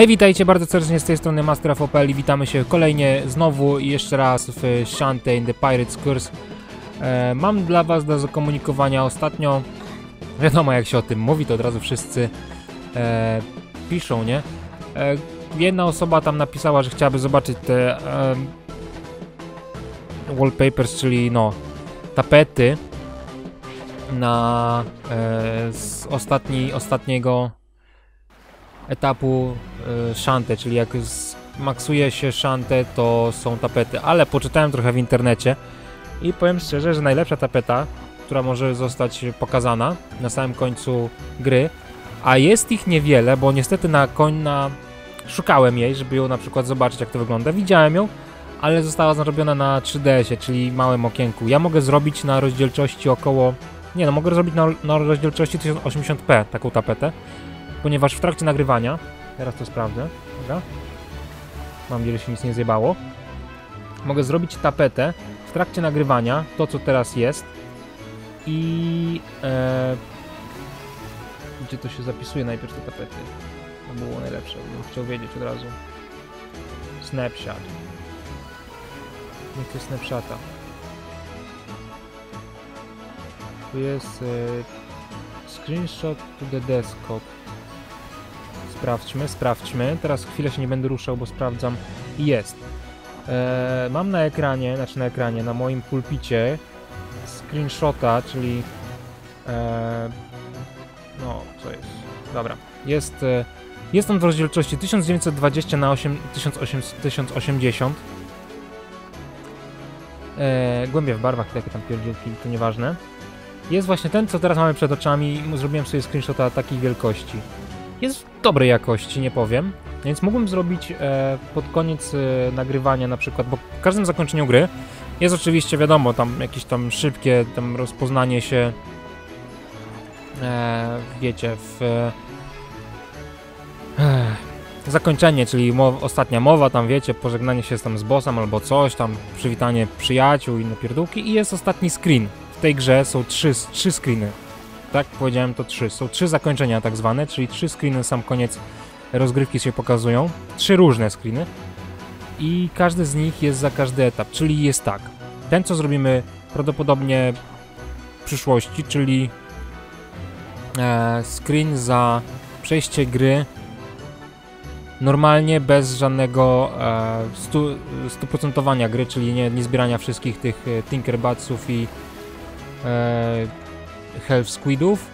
Hej, witajcie bardzo serdecznie z tej strony Master of Opel i witamy się kolejnie znowu i jeszcze raz w Shantae The Pirate's Curse. E, mam dla was do zakomunikowania ostatnio, wiadomo jak się o tym mówi, to od razu wszyscy e, piszą, nie? E, jedna osoba tam napisała, że chciałaby zobaczyć te e, wallpapers, czyli no tapety na e, z ostatni, ostatniego etapu y, szantę, czyli jak maksuje się szantę, to są tapety, ale poczytałem trochę w internecie i powiem szczerze, że najlepsza tapeta, która może zostać pokazana na samym końcu gry, a jest ich niewiele, bo niestety na koń na... szukałem jej, żeby ją na przykład zobaczyć jak to wygląda, widziałem ją, ale została zrobiona na 3DS-ie, czyli małym okienku. Ja mogę zrobić na rozdzielczości około... Nie no, mogę zrobić na, na rozdzielczości 1080p taką tapetę, ponieważ w trakcie nagrywania, teraz to sprawdzę, dobra? Mam nadzieję, że się nic nie zjebało. Mogę zrobić tapetę w trakcie nagrywania, to co teraz jest i e, gdzie to się zapisuje najpierw te tapety. To było najlepsze, bym chciał wiedzieć od razu. Snapshot. Chcę snapshota. Tu jest e, screenshot to the desktop. Sprawdźmy, sprawdźmy. Teraz chwilę się nie będę ruszał, bo sprawdzam. Jest. Eee, mam na ekranie, znaczy na ekranie, na moim pulpicie screenshota, czyli eee, no, co jest? Dobra. Jest, e, jest on w rozdzielczości 1920 na 8, 1080 eee, głębie w barwach, takie tam pierdzielki, to nieważne. Jest właśnie ten, co teraz mamy przed oczami. Zrobiłem sobie screenshota takiej wielkości jest dobrej jakości, nie powiem. Więc mógłbym zrobić e, pod koniec e, nagrywania na przykład, bo w każdym zakończeniu gry jest oczywiście wiadomo, tam jakieś tam szybkie tam rozpoznanie się e, wiecie, w e, zakończenie, czyli ostatnia mowa, tam wiecie, pożegnanie się tam z bossem albo coś, tam przywitanie przyjaciół i inne pierdółki i jest ostatni screen. W tej grze są trzy, trzy screeny tak powiedziałem to trzy. Są trzy zakończenia tak zwane, czyli trzy screeny na sam koniec rozgrywki się pokazują. Trzy różne screeny. I każdy z nich jest za każdy etap, czyli jest tak. Ten, co zrobimy prawdopodobnie w przyszłości, czyli e, screen za przejście gry normalnie, bez żadnego e, stu, stuprocentowania gry, czyli nie, nie zbierania wszystkich tych e, Tinkerbatsów i e, Health Squidów,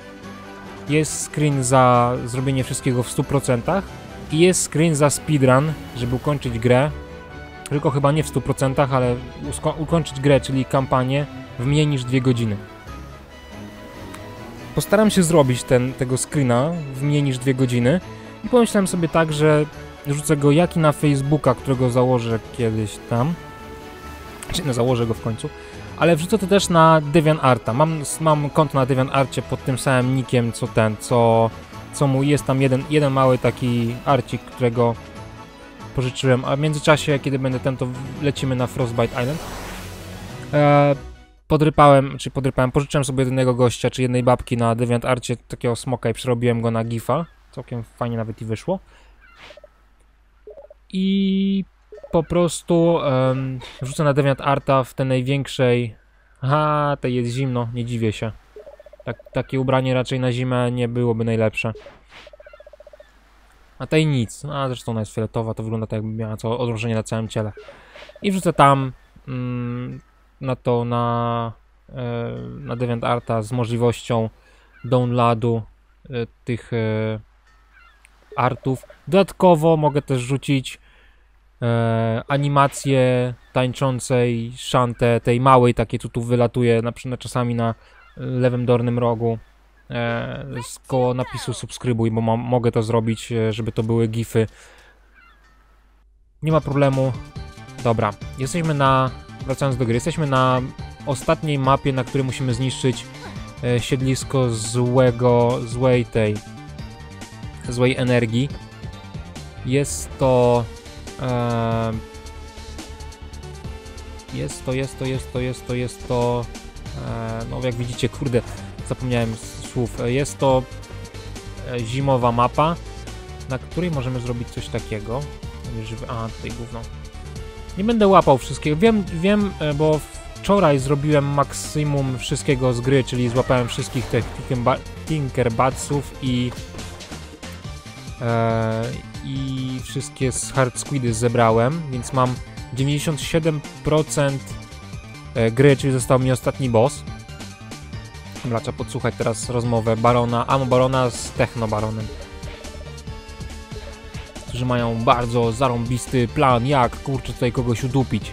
jest screen za zrobienie wszystkiego w 100% i jest screen za speedrun, żeby ukończyć grę, tylko chyba nie w 100%, ale ukończyć grę, czyli kampanię w mniej niż 2 godziny. Postaram się zrobić ten, tego screena w mniej niż 2 godziny i pomyślałem sobie tak, że rzucę go jak i na Facebooka, którego założę kiedyś tam, czy no założę go w końcu, ale wrzucę to też na DeviantArta. Mam, mam konto na DeviantArcie pod tym samym nickiem, co ten, co, co mu jest tam jeden, jeden mały taki arcik, którego pożyczyłem, a w międzyczasie, kiedy będę ten, to lecimy na Frostbite Island. E, podrypałem, czy podrypałem, pożyczyłem sobie jednego gościa, czy jednej babki na DeviantArcie takiego smoka i przerobiłem go na gifa. Całkiem fajnie nawet i wyszło. I po prostu um, wrzucę na Deviant Arta w tej największej... Aha, tej jest zimno, nie dziwię się. Tak, takie ubranie raczej na zimę nie byłoby najlepsze. A tej nic. A zresztą ona jest fioletowa, to wygląda tak jakby miała co na całym ciele. I wrzucę tam mm, na to, na, e, na Deviant Arta z możliwością downloadu e, tych e, artów. Dodatkowo mogę też rzucić e, animację tańczącej szantę, tej małej takiej, co tu wylatuje na przykład czasami na lewym dolnym rogu e, z koło napisu subskrybuj, bo mam, mogę to zrobić, e, żeby to były gify. Nie ma problemu. Dobra, jesteśmy na, wracając do gry, jesteśmy na ostatniej mapie, na której musimy zniszczyć e, siedlisko złego, złej tej, złej energii. Jest to jest to, jest to, jest to, jest to, jest to. no jak widzicie, kurde, zapomniałem słów. Jest to e, zimowa mapa. na której możemy zrobić coś takiego. A, tutaj gówno. Nie będę łapał wszystkiego. Wiem, wiem, e, bo wczoraj zrobiłem maksimum wszystkiego z gry, czyli złapałem wszystkich tych Tinkerbatsów i e, i wszystkie hard squidy zebrałem, więc mam 97% e, gry, czyli został mi ostatni boss. Dobra, trzeba podsłuchać teraz rozmowę Barona, Amo Barona z Techno Baronem. Którzy mają bardzo zarąbisty plan, jak kurczę tutaj kogoś udupić.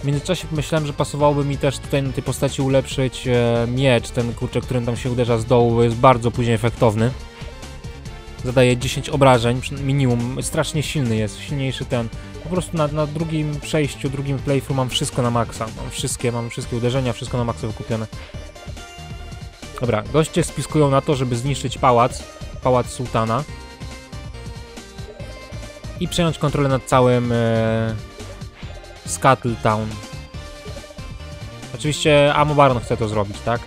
W międzyczasie myślałem, że pasowałoby mi też tutaj na tej postaci ulepszyć e, miecz, ten kurczę, którym tam się uderza z dołu, jest bardzo później efektowny. Zadaje 10 obrażeń, minimum, strasznie silny jest, silniejszy ten. Po prostu na, na drugim przejściu, drugim playthrough mam wszystko na maksa, mam wszystkie, mam wszystkie uderzenia, wszystko na maksa wykupione. Dobra, goście spiskują na to, żeby zniszczyć pałac, pałac sułtana. I przejąć kontrolę nad całym... E, Scuttletown. Oczywiście Amobaron chce to zrobić, tak?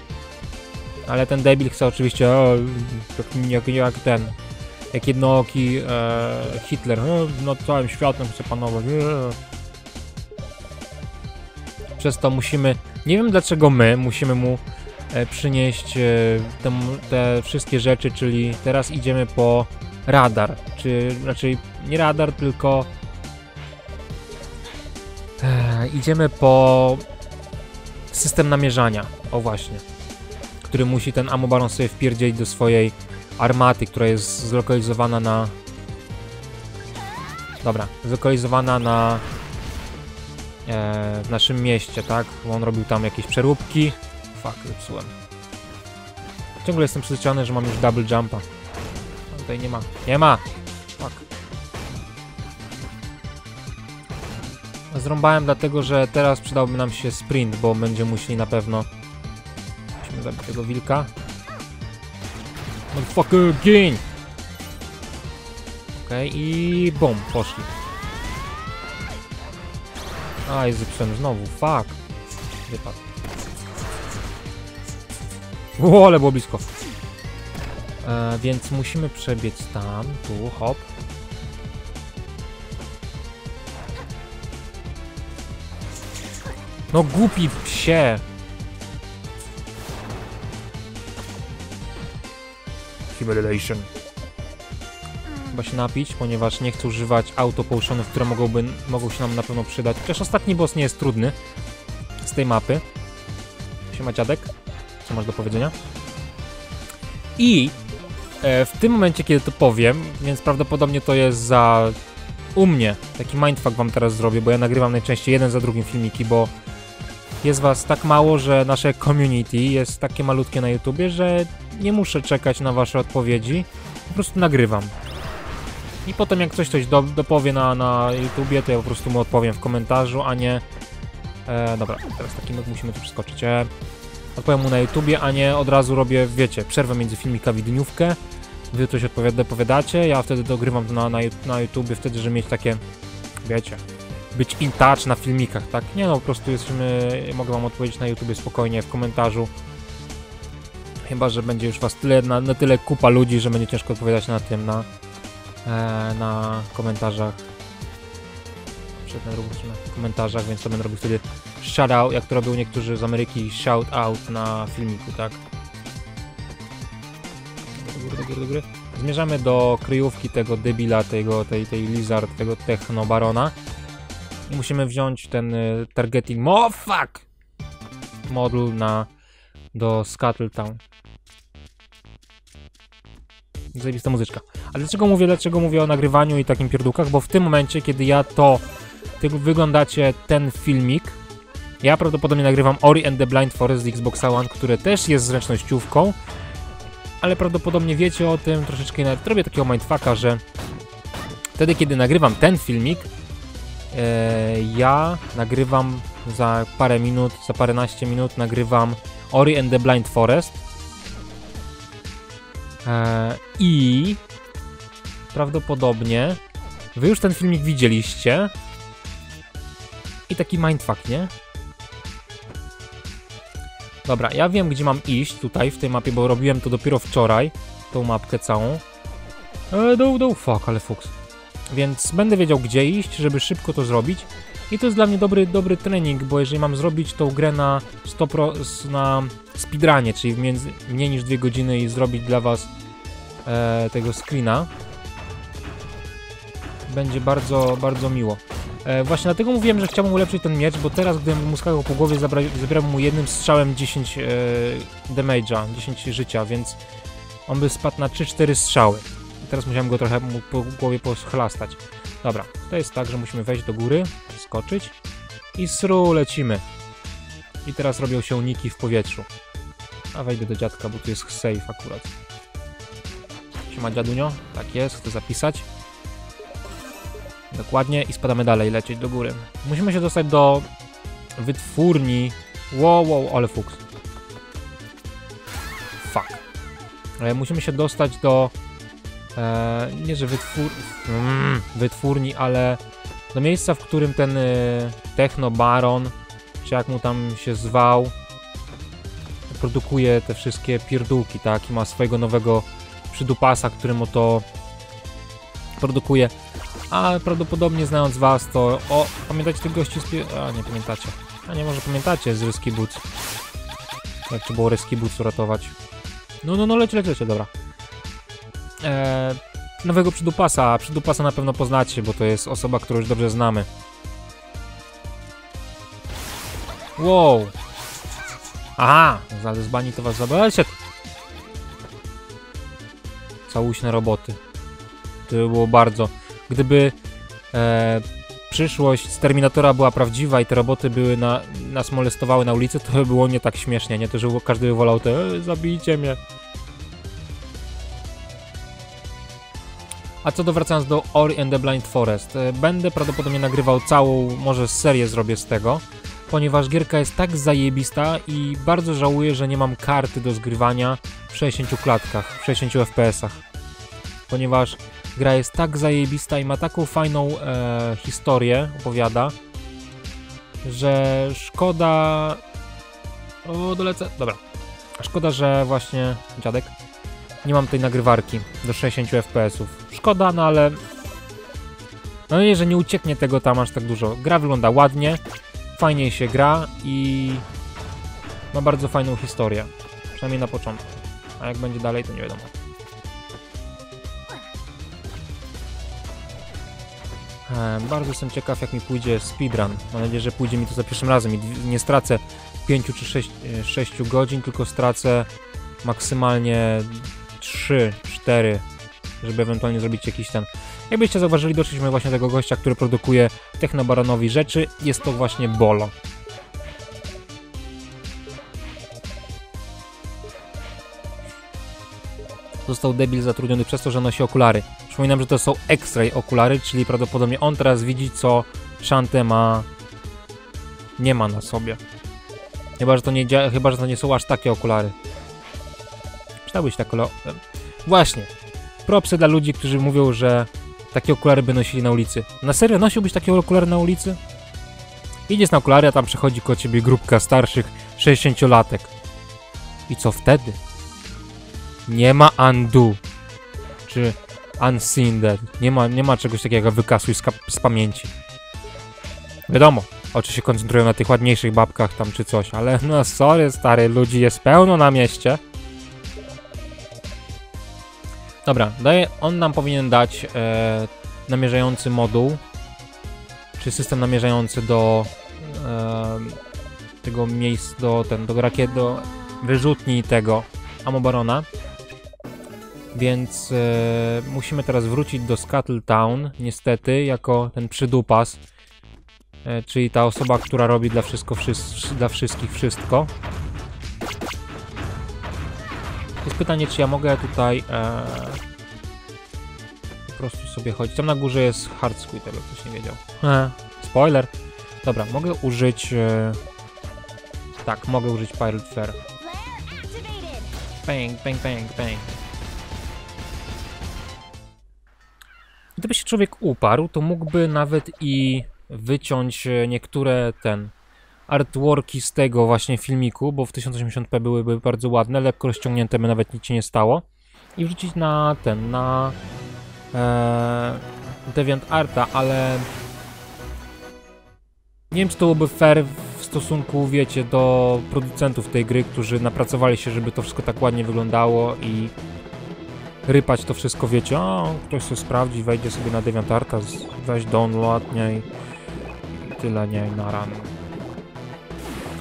Ale ten debil chce oczywiście, o, jak, jak ten, jak jednooki e, Hitler, no, nad całym światem chce panować. E. Przez to musimy, nie wiem dlaczego my musimy mu e, przynieść e, te, te wszystkie rzeczy, czyli teraz idziemy po radar, czy raczej nie radar, tylko E, idziemy po system namierzania. O właśnie. Który musi ten Amobaron sobie wpierdzieć do swojej armaty, która jest zlokalizowana na... Dobra, zlokalizowana na... E, w naszym mieście, tak? Bo on robił tam jakieś przeróbki. Fuck, zepsułem. Ciągle jestem przyzwyczajony, że mam już double jumpa. Tutaj nie ma. Nie ma! Zrąbałem dlatego, że teraz przydałby nam się sprint, bo będziemy musieli na pewno... Musimy zabić tego wilka. Motherfucker, gień! Okej, okay, i bum, poszli. Aj, zepsułem znowu, fuck. Wypadł. O, ale było blisko. E, więc musimy przebiec tam, tu, hop. No głupi psie! Humiliation. Chyba się napić, ponieważ nie chcę używać auto potionów, które mogłyby, mogą się nam na pewno przydać. Chociaż ostatni boss nie jest trudny z tej mapy. Siema dziadek, co masz do powiedzenia? I e, w tym momencie, kiedy to powiem, więc prawdopodobnie to jest za u mnie. Taki mindfuck wam teraz zrobię, bo ja nagrywam najczęściej jeden za drugim filmiki, bo jest was tak mało, że nasze community jest takie malutkie na YouTubie, że nie muszę czekać na wasze odpowiedzi, po prostu nagrywam. I potem jak ktoś coś do, dopowie na, na YouTubie, to ja po prostu mu odpowiem w komentarzu, a nie... E, dobra, teraz taki nóg musimy tu przeskoczyć. E, odpowiem mu na YouTubie, a nie od razu robię, wiecie, przerwę między filmikami dniówkę. Wy coś odpowiadacie, ja wtedy dogrywam to na, na, na YouTubie, wtedy, żeby mieć takie, wiecie, być in touch na filmikach, tak? Nie no, po prostu jesteśmy, mogę wam odpowiedzieć na YouTubie spokojnie w komentarzu. Chyba, że będzie już was tyle, na, na tyle kupa ludzi, że będzie ciężko odpowiadać na tym, na, e, na komentarzach. Przed na drugą stronę w komentarzach, więc to będę robił wtedy shoutout, jak to robią niektórzy z Ameryki, shout out na filmiku, tak? Zmierzamy do kryjówki tego debila, tego, tej, tej Lizard, tego Technobarona musimy wziąć ten y, targeting mo fuck modul na do Scuttletown. Zajebista muzyczka. Ale dlaczego mówię, dlaczego mówię o nagrywaniu i takim pierdółkach? Bo w tym momencie, kiedy ja to, ty wyglądacie ten filmik, ja prawdopodobnie nagrywam Ori and the Blind Forest z Xbox One, które też jest zręcznościówką, ale prawdopodobnie wiecie o tym troszeczkę nawet robię takiego mindfucka, że wtedy, kiedy nagrywam ten filmik, ja nagrywam za parę minut, za paręnaście minut nagrywam Ori and the Blind Forest. E, I prawdopodobnie wy już ten filmik widzieliście. I taki mindfuck, nie? Dobra, ja wiem gdzie mam iść tutaj w tej mapie, bo robiłem to dopiero wczoraj, tą mapkę całą. E, do, do, fuck, ale fuks. Więc będę wiedział gdzie iść, żeby szybko to zrobić. I to jest dla mnie dobry, dobry trening, bo jeżeli mam zrobić tą grę na 100 pro, na speedrunie, czyli między, mniej niż 2 godziny i zrobić dla was e, tego screena, będzie bardzo, bardzo miło. E, właśnie dlatego mówiłem, że chciałbym ulepszyć ten miecz, bo teraz, gdybym mu skakał po głowie, zabra, mu jednym strzałem 10 e, damage'a, 10 życia, więc on by spadł na 3-4 strzały. Teraz musiałem go trochę po głowie poschlastać. Dobra, to jest tak, że musimy wejść do góry, skoczyć i sru lecimy. I teraz robią się uniki w powietrzu. A wejdę do dziadka, bo tu jest safe akurat. Siema dziadunio, tak jest, chcę zapisać. Dokładnie i spadamy dalej, lecieć do góry. Musimy się dostać do wytwórni. Wow, wow, ale fuks. Fuck. E, musimy się dostać do... E, nie, że wytwór... Mm, wytwórni, ale do miejsca, w którym ten e, Techno Baron, czy jak mu tam się zwał, produkuje te wszystkie pierdółki, tak? I ma swojego nowego przydupasa, którym oto produkuje. A prawdopodobnie znając was, to... O, pamiętacie tych gości z... A, nie pamiętacie. A nie, może pamiętacie z Ryski Boots. Jak trzeba było Ryski Boots uratować. No, no, no, lecie, lecie, lecie, dobra. Eee, nowego przydupasa. Przydupasa na pewno poznacie, bo to jest osoba, którą już dobrze znamy. Wow. Aha, ale z bani to was zabraliście. Całuśne roboty. To by było bardzo. Gdyby e, przyszłość z Terminatora była prawdziwa i te roboty były na, nas molestowały na ulicy, to by było nie tak śmiesznie, nie? To, że każdy by wolał te, e, zabijcie mnie. A co do wracając do Ori and the Blind Forest, e, będę prawdopodobnie nagrywał całą, może serię zrobię z tego, ponieważ gierka jest tak zajebista i bardzo żałuję, że nie mam karty do zgrywania w 60 klatkach, w 60 FPS-ach. Ponieważ gra jest tak zajebista i ma taką fajną e, historię, opowiada, że szkoda... O, dolecę. Dobra. Szkoda, że właśnie, dziadek, nie mam tej nagrywarki do 60 FPS-ów. Szkoda, no ale... No nie, że nie ucieknie tego tam aż tak dużo. Gra wygląda ładnie, fajnie się gra i ma bardzo fajną historię. Przynajmniej na początku. A jak będzie dalej, to nie wiadomo. E, bardzo jestem ciekaw, jak mi pójdzie speedrun. Mam nadzieję, że pójdzie mi to za pierwszym razem i nie stracę 5 czy 6, 6 godzin, tylko stracę maksymalnie 3, 4, żeby ewentualnie zrobić jakiś ten. Jakbyście zauważyli, doszliśmy właśnie do tego gościa, który produkuje Technobaronowi rzeczy. Jest to właśnie Bolo. Został debil zatrudniony przez to, że nosi okulary. Przypominam, że to są X-ray okulary, czyli prawdopodobnie on teraz widzi, co Shante ma... nie ma na sobie. Chyba, że to nie, chyba, że to nie są aż takie okulary. Przydałby się tak. Właśnie. Propsy dla ludzi, którzy mówią, że takie okulary by nosili na ulicy. Na serio nosiłbyś takie okulary na ulicy? Idziesz na okulary, a tam przechodzi koło ciebie grupka starszych 60-latek. I co wtedy? Nie ma undo. Czy unseen dead. Nie ma, nie ma czegoś takiego wykasuj z, z pamięci. Wiadomo, oczy się koncentrują na tych ładniejszych babkach tam czy coś, ale no sorry stary, ludzi jest pełno na mieście. Dobra, daje, on nam powinien dać e, namierzający moduł, czy system namierzający do e, tego miejsca, do, ten, do do wyrzutni tego Amobarona. Więc e, musimy teraz wrócić do Scuttle Town, niestety, jako ten przydupas, e, czyli ta osoba, która robi dla, wszystko, wszys- dla wszystkich wszystko. Jest pytanie, czy ja mogę tutaj e, po prostu sobie chodzić. Tam na górze jest Hard Squid, jakby ktoś nie wiedział. E, spoiler. Dobra, mogę użyć... E, tak, mogę użyć Pirate Flare. Bang, bang, bang, bang. Gdyby się człowiek uparł, to mógłby nawet i wyciąć e, niektóre ten artworki z tego właśnie filmiku, bo w 1080p były, były bardzo ładne, lekko rozciągnięte, by nawet nic się nie stało. I wrzucić na ten, na e, DeviantArta, ale nie wiem, czy to byłoby fair w stosunku, wiecie, do producentów tej gry, którzy napracowali się, żeby to wszystko tak ładnie wyglądało i rypać to wszystko, wiecie, o, ktoś sobie sprawdzi, wejdzie sobie na DeviantArta, weź download, nie, i tyle, nie, na ran.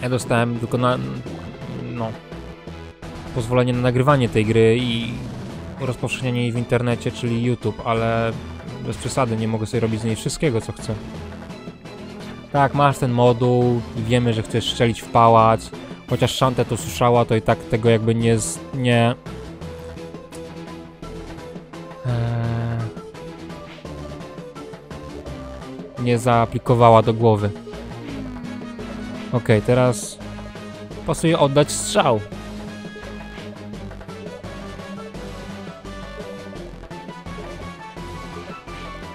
Ja dostałem tylko na, no, pozwolenie na nagrywanie tej gry i rozpowszechnianie jej w internecie, czyli YouTube, ale bez przesady, nie mogę sobie robić z niej wszystkiego, co chcę. Tak, masz ten moduł i wiemy, że chcesz strzelić w pałac, chociaż Shante to słyszała, to i tak tego jakby nie, z, nie, Eee, nie zaaplikowała do głowy. Okej, teraz pasuje oddać strzał.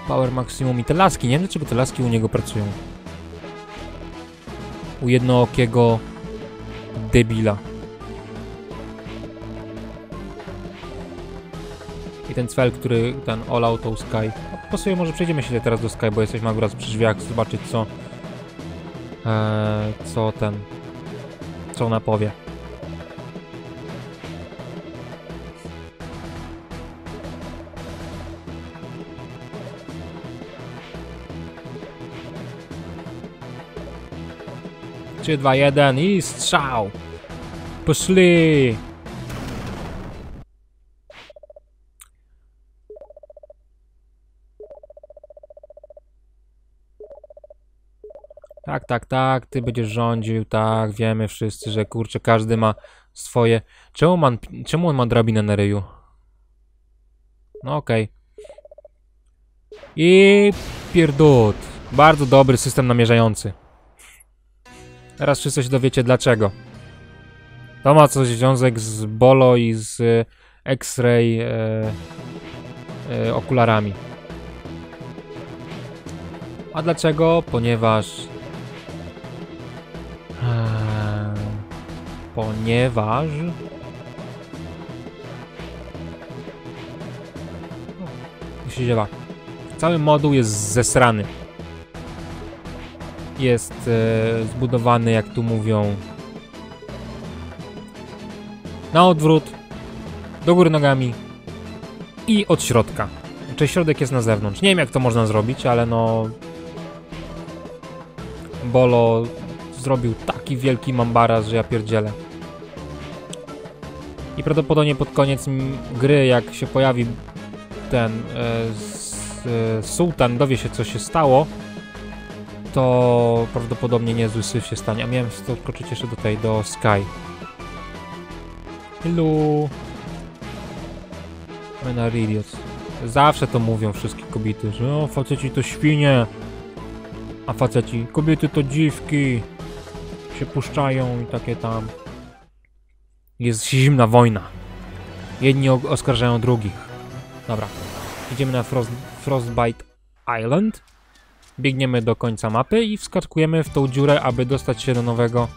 Power maksimum i te laski. Nie wiem dlaczego te laski u niego pracują. U jednookiego debila. I ten cel, który ten All Auto Sky. Pasuje, może przejdziemy się teraz do Sky, bo jesteśmy akurat przy drzwiach, zobaczyć co. Eee, co ten. Co ona powie. Trzy, dwa, jeden i strzał! Poszli! Tak, tak, tak, ty będziesz rządził, tak, wiemy wszyscy, że kurczę, każdy ma swoje... Czemu, man, czemu on ma drabinę na ryju? No okej. I pierdut. Bardzo dobry system namierzający. Teraz wszyscy się dowiecie dlaczego. To ma coś związek z Bolo i z e, X-ray e, e, okularami. A dlaczego? Ponieważ ponieważ... Tu się dziewa. Cały moduł jest zesrany. Jest e, zbudowany, jak tu mówią, na odwrót, do góry nogami i od środka. Czy środek jest na zewnątrz. Nie wiem, jak to można zrobić, ale no... Bolo zrobił taki wielki mambaraz, że ja pierdzielę. I prawdopodobnie pod koniec gry, jak się pojawi ten e, e, sułtan, dowie się co się stało, to prawdopodobnie niezły syf się stanie. A miałem to skoczyć jeszcze do tej, do Sky. Hello. Men are idiots. Zawsze to mówią wszystkie kobiety, że o, faceci to świnie, a faceci, kobiety to dziwki się puszczają i takie tam. Jest zimna wojna. Jedni oskarżają drugich. Dobra. Idziemy na Frost, Frostbite Island. Biegniemy do końca mapy i wskakujemy w tą dziurę, aby dostać się do nowego...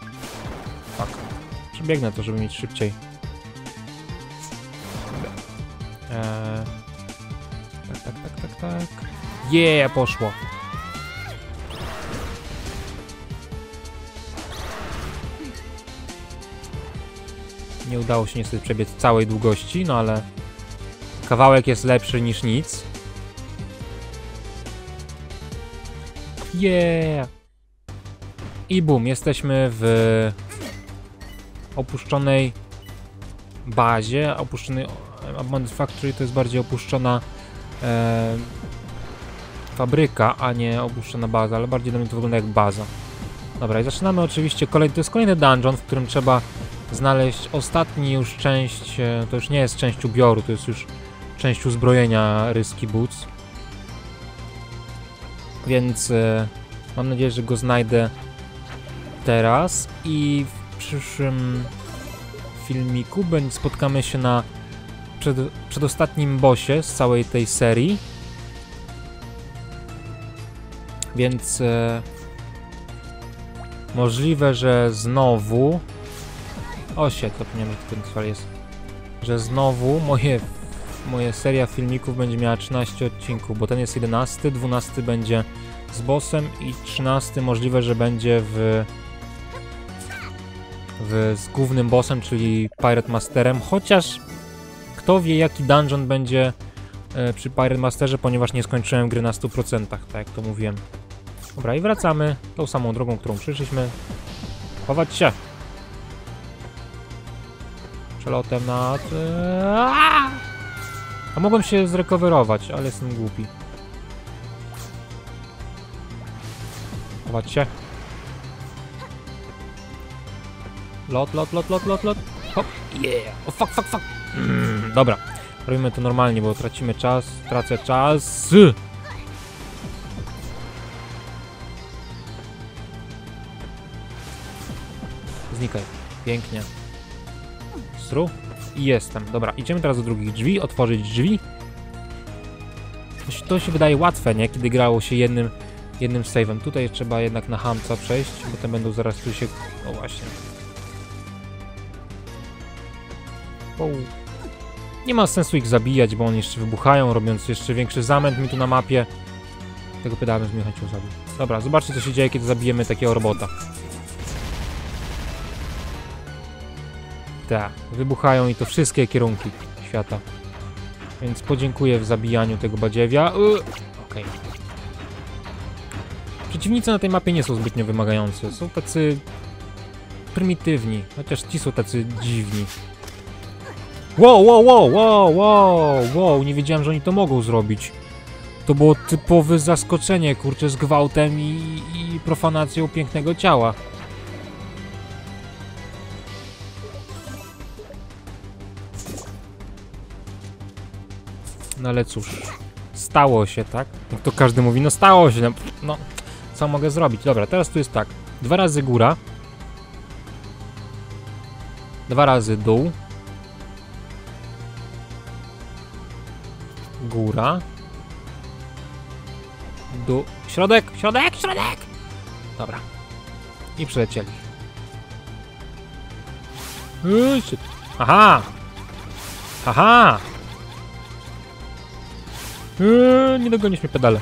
Fuck. Przebiegnę to, żeby mieć szybciej. Eee... Tak, tak, tak, tak, tak. Yeah, poszło. Nie udało się niestety przebiec całej długości, no ale kawałek jest lepszy niż nic. Yeah! I bum, jesteśmy w opuszczonej bazie, opuszczonej Abandoned Factory to jest bardziej opuszczona e, fabryka, a nie opuszczona baza, ale bardziej dla mnie to wygląda jak baza. Dobra, i zaczynamy oczywiście kolejny, to jest kolejny dungeon, w którym trzeba znaleźć ostatni już część, e, to już nie jest część ubioru, to jest już część uzbrojenia Ryski Boots. Więc e, mam nadzieję, że go znajdę teraz i w przyszłym filmiku spotkamy się na przed, przedostatnim bossie z całej tej serii. Więc e, Możliwe, że znowu... O się, to nie wiem, czy ten cel jest. Że znowu moje, moje seria filmików będzie miała 13 odcinków, bo ten jest 11, 12 będzie z bossem i 13 możliwe, że będzie w, w z głównym bossem, czyli Pirate Masterem, chociaż kto wie jaki dungeon będzie e, przy Pirate Masterze, ponieważ nie skończyłem gry na 100%, tak jak to mówiłem. Dobra, i wracamy tą samą drogą, którą przyszliśmy. Chować się! Przelotem nad... Aaaa! A mogłem się zrekowerować, ale jestem głupi. Chować. Lot, lot, lot, lot, lot, lot. Hop, yeah. O, fuck, fuck, fuck. Mm, dobra. Robimy to normalnie, bo tracimy czas. Tracę czas. Znikaj. Pięknie. I jestem. Dobra, idziemy teraz do drugich drzwi. Otworzyć drzwi. To się, to się wydaje łatwe, nie? Kiedy grało się jednym, jednym save'em. Tutaj trzeba jednak na hamca przejść, bo te będą zaraz tu się... O właśnie. Nie ma sensu ich zabijać, bo oni jeszcze wybuchają, robiąc jeszcze większy zamęt mi tu na mapie. Tego pytałem, z mnie chęcią. Dobra, zobaczcie co się dzieje, kiedy zabijemy takiego robota. Wybuchają i to wszystkie kierunki świata. Więc podziękuję w zabijaniu tego badziewia. Okej. Przeciwnicy na tej mapie nie są zbytnio wymagający. Są tacy prymitywni, chociaż ci są tacy dziwni. Wow, wow, wow, wow, wow, wow, nie wiedziałem, że oni to mogą zrobić. To było typowe zaskoczenie, kurczę, z gwałtem i, i profanacją pięknego ciała. No ale cóż, stało się, tak? Jak to każdy mówi, no stało się, no, no co mogę zrobić? Dobra, teraz tu jest tak, dwa razy góra, dwa razy dół, góra, dół, środek, środek, środek! Dobra. I przylecieli. Shit. Aha! Aha! Eee, nie dogonisz mnie pedale.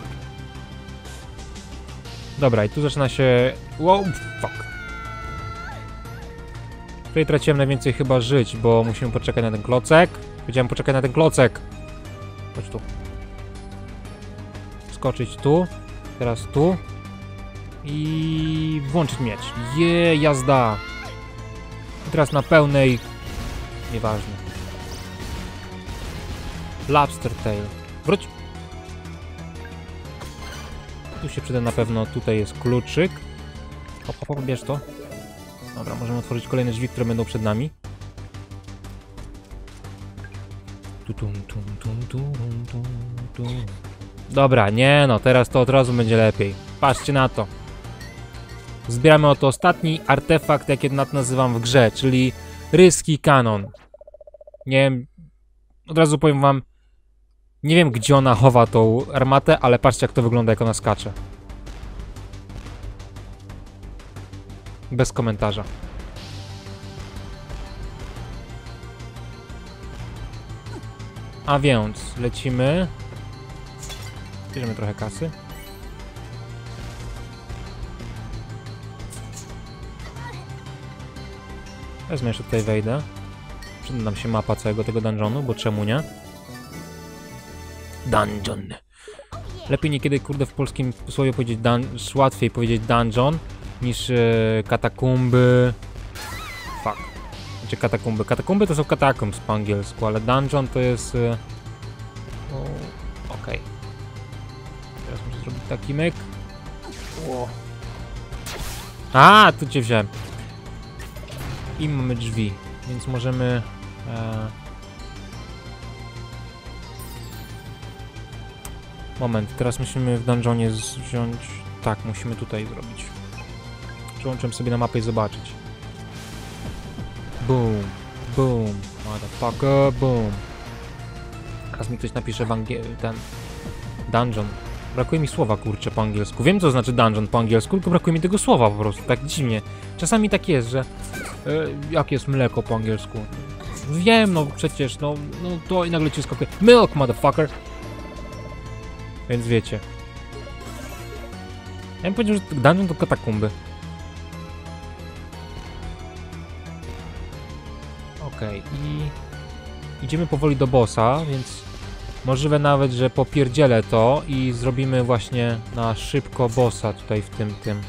Dobra, i tu zaczyna się... Wow, fuck. Tutaj traciłem najwięcej chyba żyć, bo musimy poczekać na ten klocek. Powiedziałem poczekać na ten klocek. Chodź tu. Skoczyć tu. Teraz tu. I włączyć miecz. Je, jazda. I teraz na pełnej... Nieważne. Lobster tail. Wróć. Tu się przyda na pewno, tutaj jest kluczyk. Hop, hop, hop, bierz to. Dobra, możemy otworzyć kolejne drzwi, które będą przed nami. Dobra, nie no, teraz to od razu będzie lepiej. Patrzcie na to. Zbieramy oto ostatni artefakt, jaki nad nazywam w grze, czyli ryski kanon. Nie wiem, od razu powiem wam, nie wiem, gdzie ona chowa tą armatę, ale patrzcie, jak to wygląda, jak ona skacze. Bez komentarza. A więc, lecimy. Bierzemy trochę kasy. Wezmę jeszcze tutaj wejdę. Przyda nam się mapa całego tego dungeonu, bo czemu nie? Dungeon. Lepiej niekiedy, kurde, w polskim słowie powiedzieć łatwiej powiedzieć dungeon niż e, katakumby. Fuck. Znaczy katakumby. Katakumby to są katakumbs po angielsku, ale dungeon to jest... O, Okej. Teraz muszę zrobić taki myk. Ło. A, tu cię wziąłem. I mamy drzwi, więc możemy... E, Moment, teraz musimy w dungeonie wziąć... Tak, musimy tutaj zrobić. Przełączyłem sobie na mapę i zobaczyć. Boom, boom, motherfucker, boom. Teraz mi ktoś napisze w angiel... ten... Dungeon. Brakuje mi słowa, kurczę, po angielsku. Wiem, co znaczy dungeon po angielsku, tylko brakuje mi tego słowa po prostu, tak dziwnie. Czasami tak jest, że... E, jak jest mleko po angielsku? Wiem, no przecież, no, no to i nagle ci skakuje. Milk, motherfucker! Więc wiecie. Ja bym powiedział, że dungeon to katakumby. Okej, i... Idziemy powoli do bossa, więc możliwe nawet, że popierdzielę to i zrobimy właśnie na szybko bossa tutaj w tym, tym.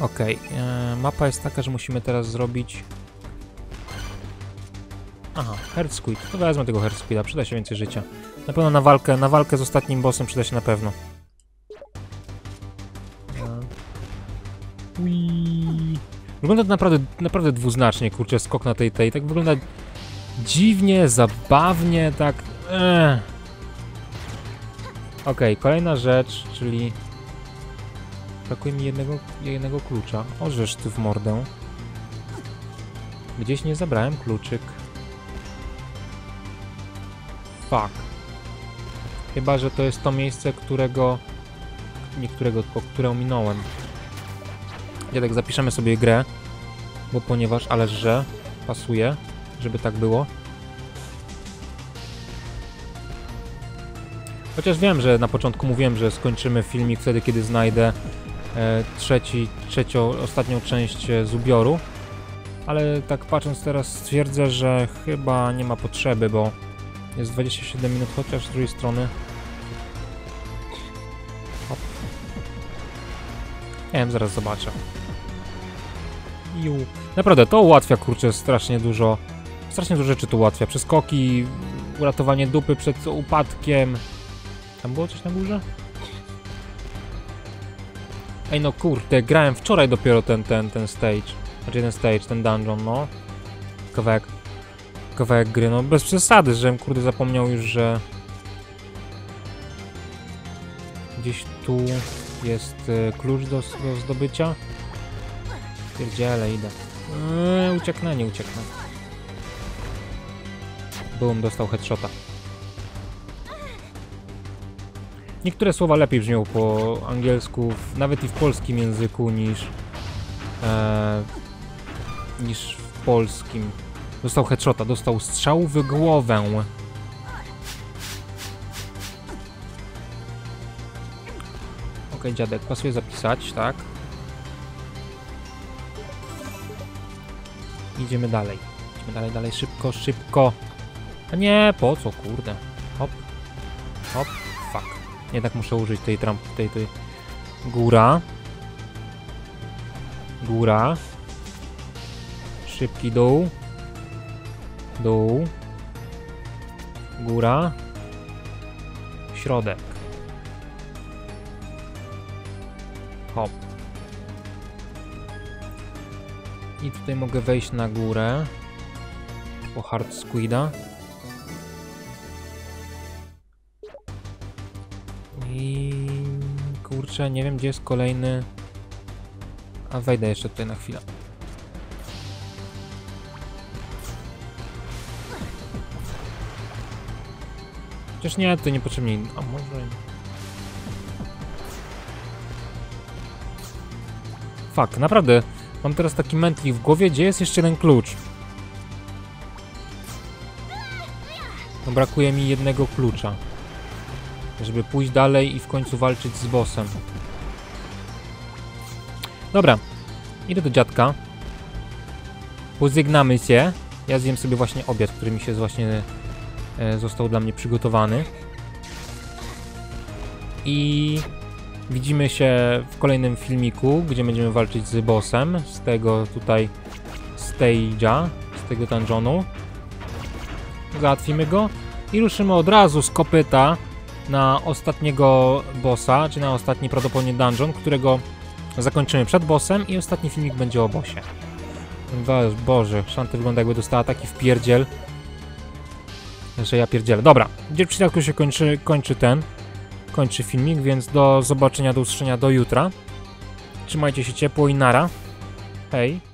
Okej, e, mapa jest taka, że musimy teraz zrobić... Aha, Heart Squid. To wezmę tego Heart Squida, przyda się więcej życia. Na pewno na walkę, na walkę z ostatnim bossem przyda się na pewno. E, Ui. Wygląda to naprawdę, naprawdę dwuznacznie, kurczę, skok na tej, tej. Tak wygląda dziwnie, zabawnie, tak... Eh. Okej, kolejna rzecz, czyli... Brakuje mi jednego, jednego klucza. Orzesz ty w mordę. Gdzieś nie zabrałem kluczyk. Fuck. Chyba, że to jest to miejsce, którego... Nie którego, tylko które ominąłem. Dziadek, zapiszemy sobie grę, bo ponieważ, ale że pasuje, żeby tak było. Chociaż wiem, że na początku mówiłem, że skończymy filmik wtedy, kiedy znajdę e, trzeci, trzecią, ostatnią część e, z ubioru. Ale tak patrząc teraz stwierdzę, że chyba nie ma potrzeby, bo jest 27 minut, chociaż z drugiej strony Hop. Nie wiem, zaraz zobaczę. Ju. Naprawdę, to ułatwia, kurczę, strasznie dużo. Strasznie dużo rzeczy to ułatwia. Przeskoki, uratowanie dupy przed upadkiem. Tam było coś na górze? Ej, no kurde, grałem wczoraj dopiero ten, ten, ten stage. Znaczy ten stage, ten dungeon, no. Kawałek, kawałek gry, no bez przesady, żebym kurde zapomniał już, że... Gdzieś tu jest e, klucz do, do zdobycia. Pierdziele, idę. Eee, ucieknę, nie ucieknę. Boom, dostał headshota. Niektóre słowa lepiej brzmią po angielsku, nawet i w polskim języku niż e, niż w polskim. Dostał headshota, dostał strzał w głowę. Okej, dziadek, pasuje zapisać, tak? Idziemy dalej. Idziemy dalej, dalej, szybko, szybko. A nie, po co, kurde. Hop. Hop. Fuck. Jednak muszę użyć tej tramp, tej, tej. Góra. Góra. Szybki dół. Dół. Góra. Środek. Hop. I tutaj mogę wejść na górę. Po Hard Squida. I kurczę, nie wiem gdzie jest kolejny. A wejdę jeszcze tutaj na chwilę. Chociaż nie, to niepotrzebnie. A może. Fuck, naprawdę. Mam teraz taki mętlik w głowie, gdzie jest jeszcze jeden klucz. No brakuje mi jednego klucza. Żeby pójść dalej i w końcu walczyć z bossem. Dobra. Idę do dziadka. Pozygnamy się. Ja zjem sobie właśnie obiad, który mi się właśnie został dla mnie przygotowany. I widzimy się w kolejnym filmiku, gdzie będziemy walczyć z bossem z tego tutaj stage'a, z tego dungeonu. Załatwimy go i ruszymy od razu z kopyta na ostatniego bossa, czy na ostatni prawdopodobnie dungeon, którego zakończymy przed bossem i ostatni filmik będzie o bossie. Boże, Shanty wygląda jakby dostała taki wpierdziel, że ja pierdzielę. Dobra, gdzie w przypadku się kończy, kończy ten, kończy filmik, więc do zobaczenia, do usłyszenia do jutra. Trzymajcie się ciepło i nara. Hej.